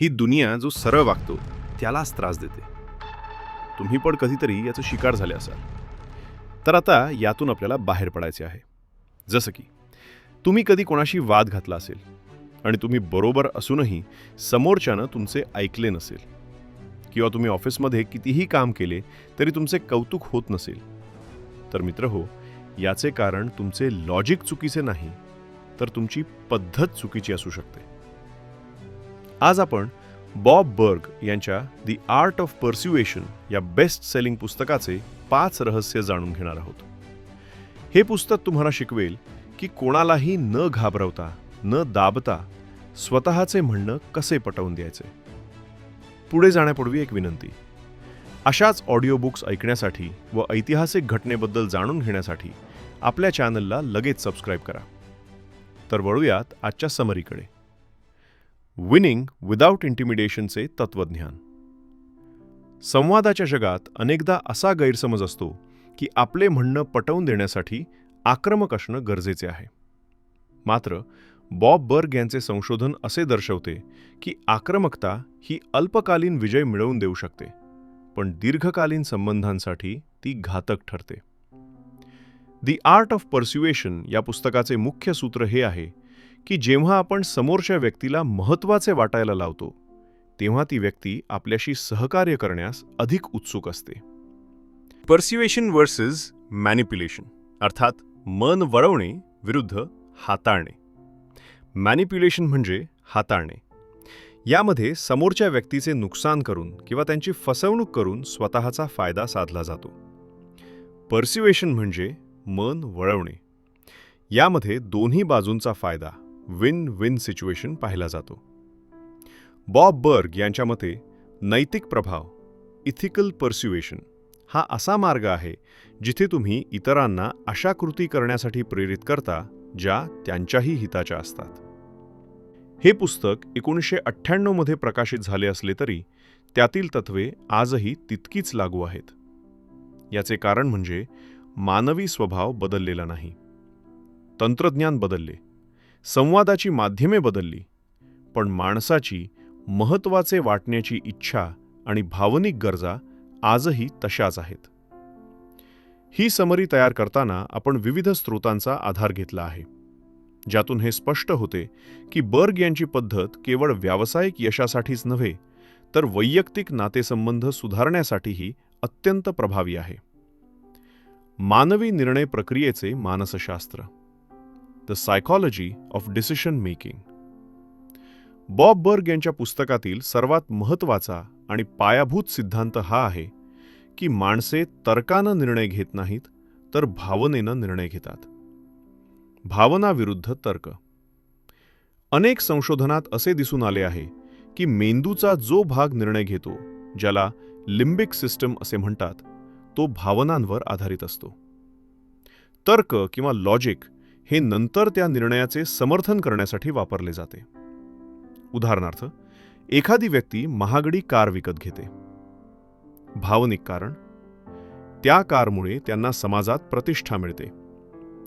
ही दुनिया जो सरळ वागतो त्यालाच त्रास देते. तुम्ही पण कधीतरी याचं शिकार झाले असाल. तर आता यातून आपल्याला बाहेर पडायचे आहे. जसं की तुम्ही कधी कोणाशी वाद घातला असेल आणि तुम्ही बरोबर असूनही समोरच्यानं तुमचे ऐकले नसेल किंवा तुम्ही ऑफिसमध्ये कितीही काम केले तरी तुमचे कौतुक होत नसेल. तर मित्र हो याचे कारण तुमचे लॉजिक चुकीचे नाही तर तुमची पद्धत चुकीची असू शकते. आज आपण बॉब बर्ग यांच्या दी आर्ट ऑफ पर्स्युएशन या बेस्ट सेलिंग पुस्तकाचे पाच रहस्य जाणून घेणार आहोत. हे पुस्तक तुम्हाला शिकवेल की कोणालाही न घाबरवता न दाबता स्वतःचे म्हणणं कसे पटवून द्यायचे. पुढे जाण्यापूर्वी एक विनंती. अशाच ऑडिओ बुक्स ऐकण्यासाठी व ऐतिहासिक घटनेबद्दल जाणून घेण्यासाठी आपल्या चॅनलला लगेच सबस्क्राईब करा. तर वळूयात आजच्या समरीकडे विनिंग विदाउट इंटिमिडेशनचे तत्वज्ञान. संवादाच्या जगात अनेकदा असा गैरसमज असतो की आपले म्हणणं पटवून देण्यासाठी आक्रमक असणं गरजेचे आहे. मात्र बॉब बर्ग यांचे संशोधन असे दर्शवते की आक्रमकता ही अल्पकालीन विजय मिळवून देऊ शकते पण दीर्घकालीन संबंधांसाठी ती घातक ठरते. दी आर्ट ऑफ पर्स्युएशन या पुस्तकाचे मुख्य सूत्र हे आहे की जेव्हा आपण समोरच्या व्यक्तीला महत्त्वाचे वाटायला लावतो तेव्हा ती व्यक्ती आपल्याशी सहकार्य करण्यास अधिक उत्सुक असते. पर्स्युएशन वर्सेस मॅनिप्युलेशन अर्थात मन वळवणे विरुद्ध हाताळणे. मॅनिप्युलेशन म्हणजे हाताळणे. यामध्ये समोरच्या व्यक्तीचे नुकसान करून किंवा त्यांची फसवणूक करून स्वतःचा फायदा साधला जातो. पर्स्युएशन म्हणजे मन वळवणे. यामध्ये दोन्ही बाजूंचा फायदा विन विन सिच्युएशन पाहिला जातो. बॉब बर्ग यांच्या मते नैतिक प्रभाव इथिकल पर्स्युएशन हा असा मार्ग आहे जिथे तुम्ही इतरांना अशा कृती करण्यासाठी प्रेरित करता ज्या त्यांच्याही हिताच्या असतात. हे पुस्तक एकोणीसशे अठ्ठ्याण्णवमध्ये प्रकाशित झाले असले तरी त्यातील तत्वे आजही तितकीच लागू आहेत. याचे कारण म्हणजे मानवी स्वभाव बदललेला नाही. तंत्रज्ञान बदलले. संवादाची माध्यमे बदलली. पण माणसाची महत्त्वाचे वाटण्याची इच्छा आणि भावनिक गरजा आजही तशाच आहेत. ही समरी तयार करताना आपण विविध स्रोतांचा आधार घेतला आहे. ज्यातून हे स्पष्ट होते की बर्ग यांची पद्धत केवळ व्यावसायिक यशासाठीच नव्हे तर वैयक्तिक नातेसंबंध सुधारण्यासाठीही अत्यंत प्रभावी आहे. मानवी निर्णय प्रक्रियेचे मानसशास्त्र the psychology of decision making. Bob Berg यांच्या पुस्तकातील सर्वात महत्त्वाचा आणि पायाभूत सिद्धांत हा आहे की माणसे तर्कानं निर्णय घेत नाहीत तर भावनेनं निर्णय घेतात. भावनाविरुद्ध तर्क. अनेक संशोधनात असे दिसून आले आहे की मेंदूचा जो भाग निर्णय घेतो ज्याला लिंबिक सिस्टम असे म्हणतात तो भावनांवर आधारित असतो. तर्क किंवा लॉजिक हे नंतर त्या निर्णयाचे समर्थन करण्यासाठी वापरले जाते. उदाहरणार्थ एखादी व्यक्ती महागडी कार विकत घेते. भावनिक कारण त्या कारमुळे त्यांना समाजात प्रतिष्ठा मिळते.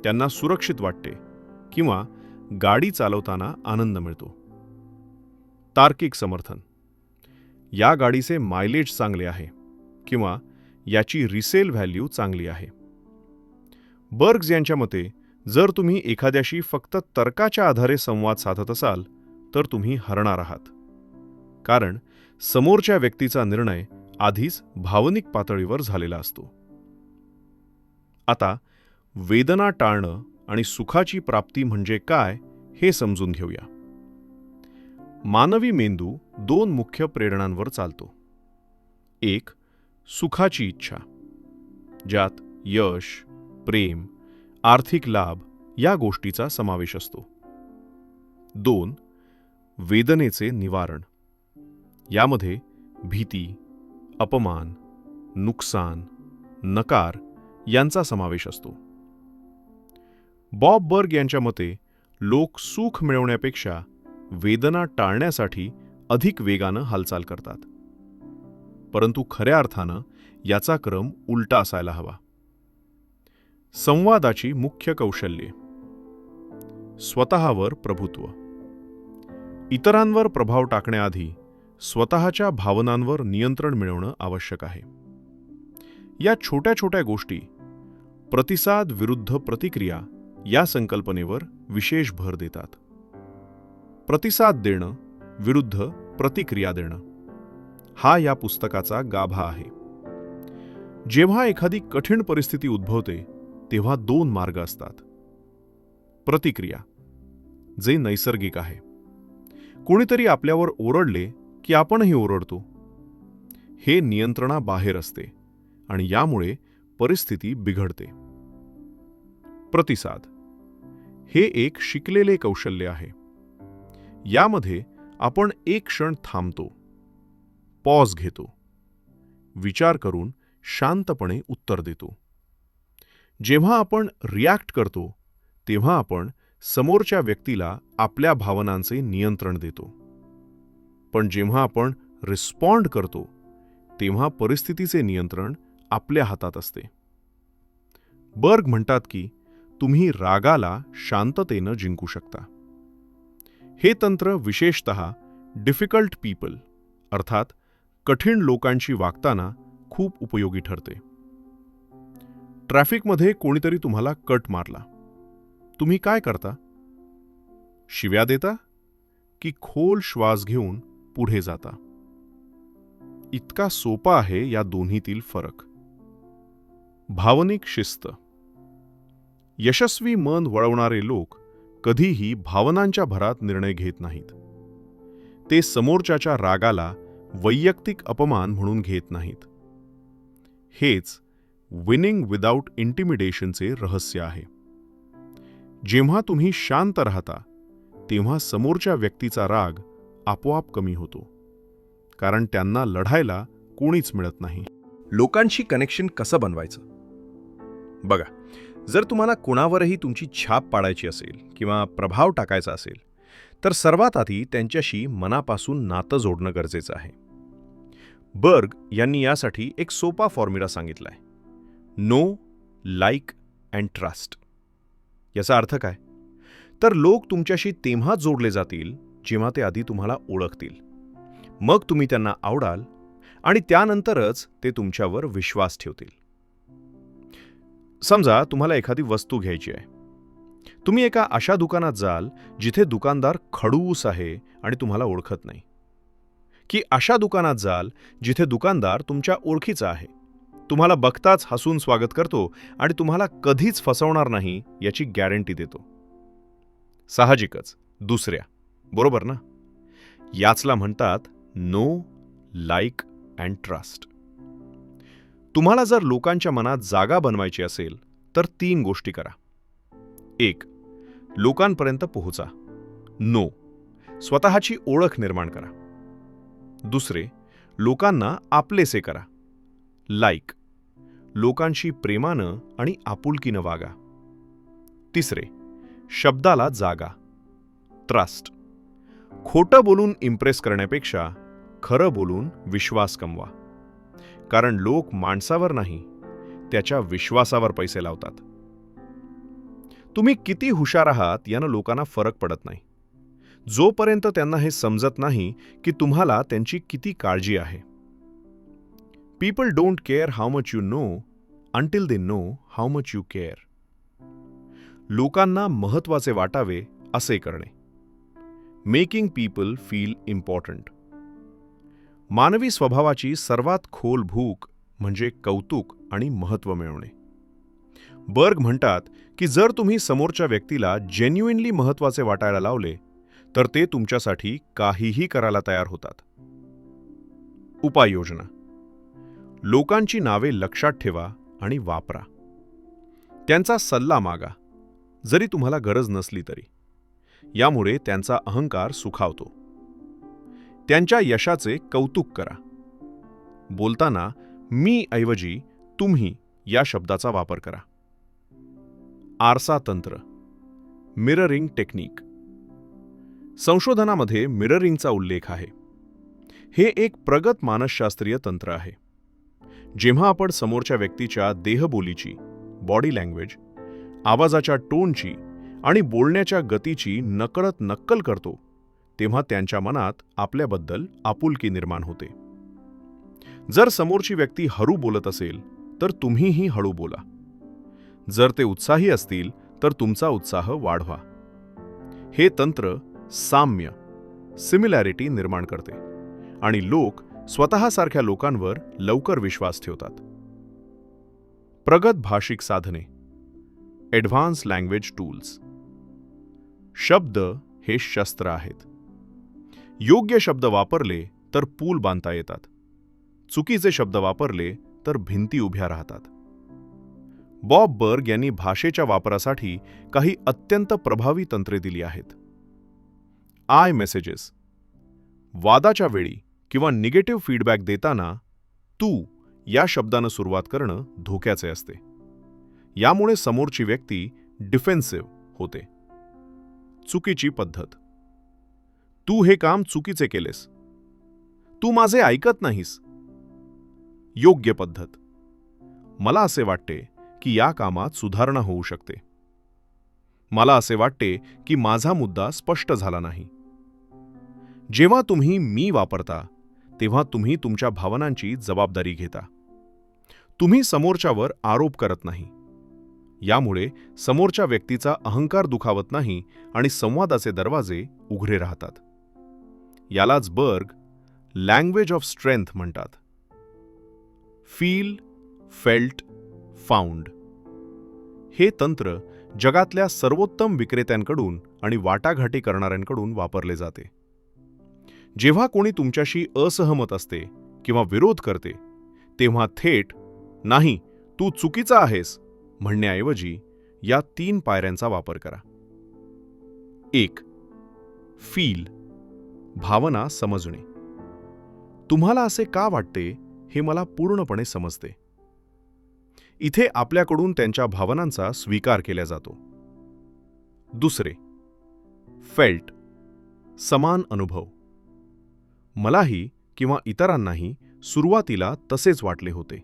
त्यांना सुरक्षित वाटते किंवा गाडी चालवताना आनंद मिळतो. तार्किक समर्थन या गाडीचे मायलेज चांगले आहे किंवा याची रिसेल व्हॅल्यू चांगली आहे. बर्ग्ज यांच्या मते जर तुम्ही एखाद्याशी फक्त तर्काच्या आधारे संवाद साधत असाल तर तुम्ही हरणार आहात. कारण समोरच्या व्यक्तीचा निर्णय आधीच भावनिक पातळीवर झालेला असतो. आता वेदना टाळणं आणि सुखाची प्राप्ती म्हणजे काय हे समजून घेऊया. मानवी मेंदू दोन मुख्य प्रेरणांवर चालतो. एक सुखाची इच्छा ज्यात यश प्रेम आर्थिक लाभ या गोष्टीचा समावेश असतो. दोन वेदनेचे निवारण. यामध्ये भीती अपमान नुकसान नकार यांचा समावेश असतो. बॉब बर्ग यांच्या मते लोक सुख मिळवण्यापेक्षा वेदना टाळण्यासाठी अधिक वेगानं हालचाल करतात. परंतु खऱ्या अर्थानं याचा क्रम उलटा असायला हवा. संवादाची मुख्य कौशल्ये. स्वतःवर प्रभुत्व. इतरांवर प्रभाव टाकण्याआधी स्वतःच्या भावनांवर नियंत्रण मिळवणं आवश्यक आहे. या छोट्या छोट्या गोष्टी प्रतिसाद विरुद्ध प्रतिक्रिया या संकल्पनेवर विशेष भर देतात. प्रतिसाद देणं विरुद्ध प्रतिक्रिया देणं. हा या पुस्तकाचा गाभा आहे. जेव्हा एखादी कठीण परिस्थिती उद्भवते तेव्हा दोन मार्ग असतात. प्रतिक्रिया जे नैसर्गिक आहे. कोणीतरी आपल्यावर ओरडले की आपणही ओरडतो. हे नियंत्रणाबाहेर असते आणि यामुळे परिस्थिती बिघडते. प्रतिसाद हे एक शिकलेले कौशल्य आहे. यामध्ये आपण एक क्षण थांबतो. पॉज घेतो. विचार करून शांतपणे उत्तर देतो. जेव्हा आपण रिॲक्ट करतो तेव्हा आपण समोरच्या व्यक्तीला आपल्या भावनांचे नियंत्रण देतो. पण जेव्हा आपण रिस्पॉन्ड करतो तेव्हा परिस्थितीचे नियंत्रण आपल्या हातात असते. बर्ग म्हणतात की तुम्ही रागाला शांततेनं जिंकू शकता. हे तंत्र विशेषत डिफिकल्ट पीपल अर्थात कठीण लोकांशी वागताना खूप उपयोगी ठरते. ट्रॅफिकमध्ये कोणीतरी तुम्हाला कट मारला. तुम्ही काय करता? शिव्या देता की खोल श्वास घेऊन पुढे जाता? इतका सोपा आहे या दोन्हीतील फरक. भावनिक शिस्त. यशस्वी मन वळवणारे लोक कधीही भावनांच्या भरात निर्णय घेत नाहीत. ते समोरच्याच्या रागाला वैयक्तिक अपमान म्हणून घेत नाहीत. हेच विनिंग विदाऊट इंटिमिडेशनचे रहस्य आहे. जेव्हा तुम्ही शांत राहता तेव्हा समोरच्या व्यक्तीचा राग आपोआप कमी होतो कारण त्यांना लढायला कोणीच मिळत नाही. लोकांशी कनेक्शन कसं बनवायचं? बघा जर तुम्हाला कुणावरही तुमची छाप पाडायची असेल किंवा प्रभाव टाकायचा असेल तर सर्वात आधी त्यांच्याशी मनापासून नातं जोडणं गरजेचं आहे. बर्ग यांनी यासाठी एक सोपा formula सांगितलाय. Know like and trust. याचा अर्थ काय? तर लोक तुमच्याशी तेव्हा जोडले जातील जेव्हा ते आधी तुम्हाला ओळखतील. मग तुम्ही त्यांना आवडाल आणि त्यानंतरच ते तुमच्यावर विश्वास ठेवतील. समजा तुम्हाला एखादी वस्तू घ्यायची आहे. तुम्ही एका अशा दुकानात जाल जिथे दुकानदार खडूस आहे आणि तुम्हाला ओळखत नाही. की अशा दुकानात जाल जिथे दुकानदार तुमच्या ओळखीचा आहे. तुम्हाला बघताच हसून स्वागत करतो आणि तुम्हाला कधीच फसवणार नाही याची गॅरंटी देतो. साहजिकच दुसऱ्या बरोबर ना? याचला म्हणतात नो लाईक अँड ट्रस्ट तुम्हाला जर लोकांच्या मनात जागा बनवायची असेल तर तीन गोष्टी करा. एक लोकांपर्यंत पोहोचा. नो स्वतःची ओळख निर्माण करा. दुसरे लोकांना आपलेसे करा. लाईक लोकांशी प्रेमानं आणि आपुलकीनं वागा. तिसरे शब्दाला जागा. ट्रस्ट खोटं बोलून इम्प्रेस करण्यापेक्षा खरं बोलून विश्वास कमवा. कारण लोक माणसावर नाही त्याच्या विश्वासावर पैसे लावतात. तुम्ही किती हुशार आहात यानं लोकांना फरक पडत नाही. जोपर्यंत त्यांना हे समजत नाही की तुम्हाला त्यांची किती काळजी आहे. People don't care how much you know until they know how much you care लोकांना महत्त्वाचे वाटावे असे करणे. मेकिंग पीपल फील इम्पॉर्टंट मानवी स्वभावाची सर्वात खोल भूक म्हणजे कौतुक आणि महत्त्व मिळवणे. बर्ग म्हणतात की जर तुम्ही समोरच्या व्यक्तीला जेन्युइनली महत्त्वाचे वाटायला लावले तर ते तुमच्यासाठी काहीही करायला तयार होतात. उपाययोजना. लोकांची नावे लक्षात ठेवा आणि वापरा. त्यांचा सल्ला मागा जरी तुम्हाला गरज नसली तरी. यामुळे त्यांचा अहंकार सुखावतो. त्यांच्या यशाचे कौतुक करा. बोलताना मी ऐवजी तुम्ही या शब्दाचा वापर करा. आरसा तंत्र मिररिंग टेक्निक. संशोधनामध्ये मिररिंगचा उल्लेख आहे. हे एक प्रगत मानसशास्त्रीय तंत्र आहे. जेव्हा आपण समोरच्या व्यक्तीच्या देहबोलीची बॉडी लँग्वेज आवाजाच्या टोनची आणि बोलण्याच्या गतीची नकळत नक्कल करतो तेव्हा त्यांच्या मनात आपल्याबद्दल आपुलकी निर्माण होते. जर समोरची व्यक्ती हळू बोलत असेल तर तुम्हीही हळू बोला. जर ते उत्साही असतील तर तुमचा उत्साह वाढवा. हे तंत्र साम्य सिमिलॅरिटी निर्माण करते आणि लोक स्वतःसारख्या लोकांवर लवकर विश्वास ठेवतात. प्रगत भाषिक साधने. ॲडव्हान्स लँग्वेज टूल्स शब्द हे शस्त्र आहेत. योग्य शब्द वापरले तर पूल बांधता येतात. चुकीचे शब्द वापरले तर भिंती उभ्या राहतात. बॉब बर्ग यांनी भाषेच्या वापरासाठी काही अत्यंत प्रभावी तंत्रे दिली आहेत. I messages. वादाच्या वेळी किंवा निगेटिव्ह फीडबॅक देताना तू या शब्दानं सुरुवात करणं धोक्याचे असते. यामुळे समोरची व्यक्ती डिफेन्सिव्ह होते. चुकीची पद्धत. तू हे काम चुकीचे केलेस. तू माझे ऐकत नाहीस. योग्य पद्धत. मला असे वाटते की या कामात सुधारणा होऊ शकते. मला असे वाटते की माझा मुद्दा स्पष्ट झाला नाही. जेव्हा तुम्ही मी वापरता तेव्हा तुम्ही तुमच्या भावनांची जबाबदारी घेता. तुम्ही समोरच्यावर आरोप करत नाही. यामुळे समोरच्या व्यक्तीचा अहंकार दुखावत नाही आणि संवादाचे दरवाजे उघडे राहतात. यालाच बर्ग लँग्वेज ऑफ स्ट्रेंथ म्हणतात. Feel felt found. हे तंत्र जगातल्या सर्वोत्तम विक्रेत्यांकडून आणि वाटाघाटी करणाऱ्यांकडून वापरले जाते. जेव्हा कोणी तुमच्याशी असहमत असते किंवा विरोध करते तेव्हा थेट नाही तू चुकीचा आहेस म्हणण्याऐवजी या तीन पायऱ्यांचा वापर करा. एक फील भावना समजणे. तुम्हाला असे का वाटते हे मला पूर्णपणे समजते. इथे आपल्याकडून त्यांच्या भावनांचा स्वीकार केला जातो. दुसरे फेल्ट समान अनुभव. मलाही किंवा इतरांनाही सुरुवातीला तसेच वाटले होते.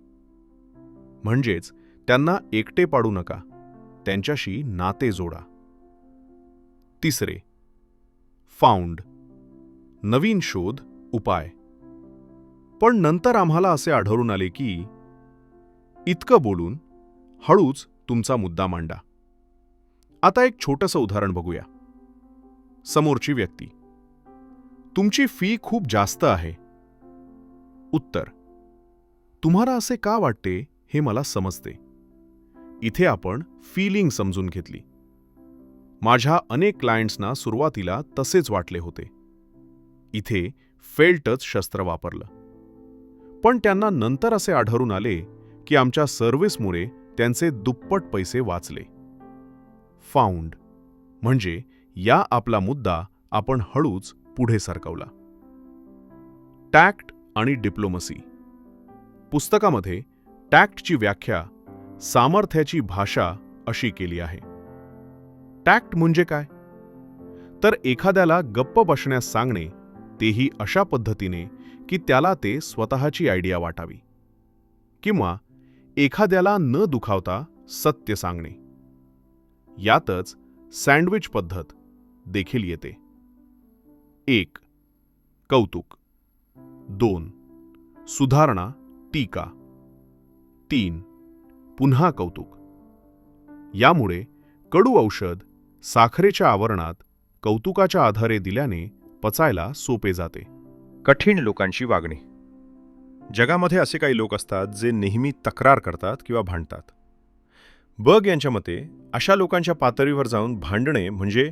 म्हणजेच त्यांना एकटे पाडू नका. त्यांच्याशी नाते जोडा. तिसरे फाउंड नवीन शोध उपाय. पण नंतर आम्हाला असे आढळून आले की इतकं बोलून हळूच तुमचा मुद्दा मांडा. आता एक छोटंसं उदाहरण बघूया. समोरची व्यक्ती. तुमची फी खूप जास्त आहे. उत्तर. तुम्हाला असे का वाटते हे मला समजते. इथे आपण फीलिंग समजून घेतली. माझ्या अनेक क्लायंट्सना सुरुवातीला तसेच वाटले होते. इथे फेल्टच शस्त्र वापरलं. पण त्यांना नंतर असे आढळून आले की आमच्या सर्व्हिसमुळे त्यांचे दुप्पट पैसे वाचले. फाउंड म्हणजे या आपला मुद्दा आपण हळूच पुढे सरकवला. टॅक्ट आणि डिप्लोमसी. पुस्तकामध्ये टॅक्टची व्याख्या सामर्थ्याची भाषा अशी केली आहे. टॅक्ट म्हणजे काय? तर एखाद्याला गप्प बसण्यास सांगणे तेही अशा पद्धतीने की त्याला ते स्वतःची आयडिया वाटावी. किंवा एखाद्याला न दुखावता सत्य सांगणे. यातच सँडविच पद्धत देखील येते. एक. कौतुक. दोन. सुधारणा टीका. तीन. पुन्हा कौतुक. यामुळे कडू औषध साखरेच्या आवरणात कौतुकाच्या आधारे दिल्याने पचायला सोपे जाते. कठीण लोकांची वागणी. जगामध्ये असे काही लोक असतात जे नेहमी तक्रार करतात किंवा भांडतात. बग यांच्या मते अशा लोकांच्या पातळीवर जाऊन भांडणे म्हणजे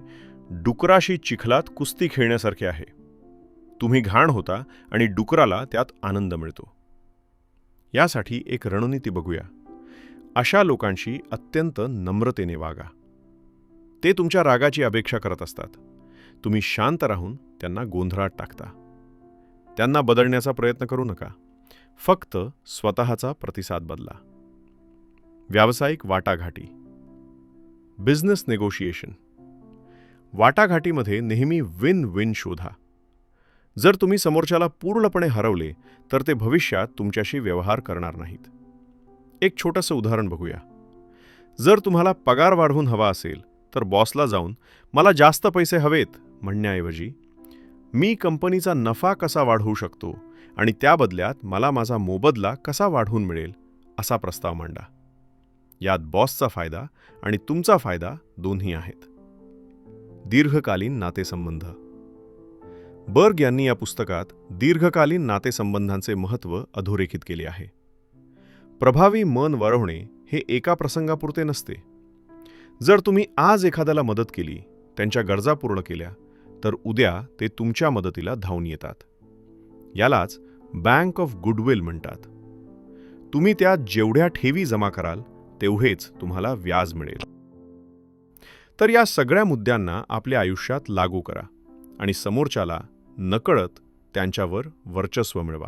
डुकराशी चिखलात कुस्ती खेळण्यासारखे आहे. तुम्ही घाण होता आणि डुकराला त्यात आनंद मिळतो. यासाठी एक रणनीती बघूया. अशा लोकांशी अत्यंत नम्रतेने वागा. ते तुमच्या रागाची अपेक्षा करत असतात. तुम्ही शांत राहून त्यांना गोंधळात टाकता. त्यांना बदलण्याचा प्रयत्न करू नका. फक्त स्वतःचा प्रतिसाद बदला. व्यावसायिक वाटाघाटी. Business negotiation. वाटाघाटीमध्ये नेहमी विन विन शोधा. जर तुम्ही समोरच्याला पूर्णपणे हरवले तर ते भविष्यात तुमच्याशी व्यवहार करणार नाहीत. एक छोटंसं उदाहरण बघूया. जर तुम्हाला पगार वाढवून हवा असेल तर बॉसला जाऊन मला जास्त पैसे हवेत म्हणण्याऐवजी मी कंपनीचा नफा कसा वाढवू शकतो आणि त्या बदल्यात मला माझा मोबदला कसा वाढवून मिळेल? असा प्रस्ताव मांडा. यात बॉसचा फायदा आणि तुमचा फायदा दोन्ही आहेत. दीर्घकालीन नातेसंबंध. बर्ग यांनी या पुस्तकात दीर्घकालीन नातेसंबंधांचे महत्त्व अधोरेखित केले आहे. प्रभावी मन वळवणे हे एका प्रसंगापुरते नसते. जर तुम्ही आज एखाद्याला मदत केली त्यांच्या गरजा पूर्ण केल्या तर उद्या ते तुमच्या मदतीला धावून येतात. यालाच बँक ऑफ गुडविल म्हणतात. तुम्ही त्यात जेवढ्या ठेवी जमा कराल तेवढेच तुम्हाला व्याज मिळेल. तर या सगळ्या मुद्द्यांना आपल्या आयुष्यात लागू करा आणि समोरच्याला नकळत त्यांच्यावर वर्चस्व मिळवा.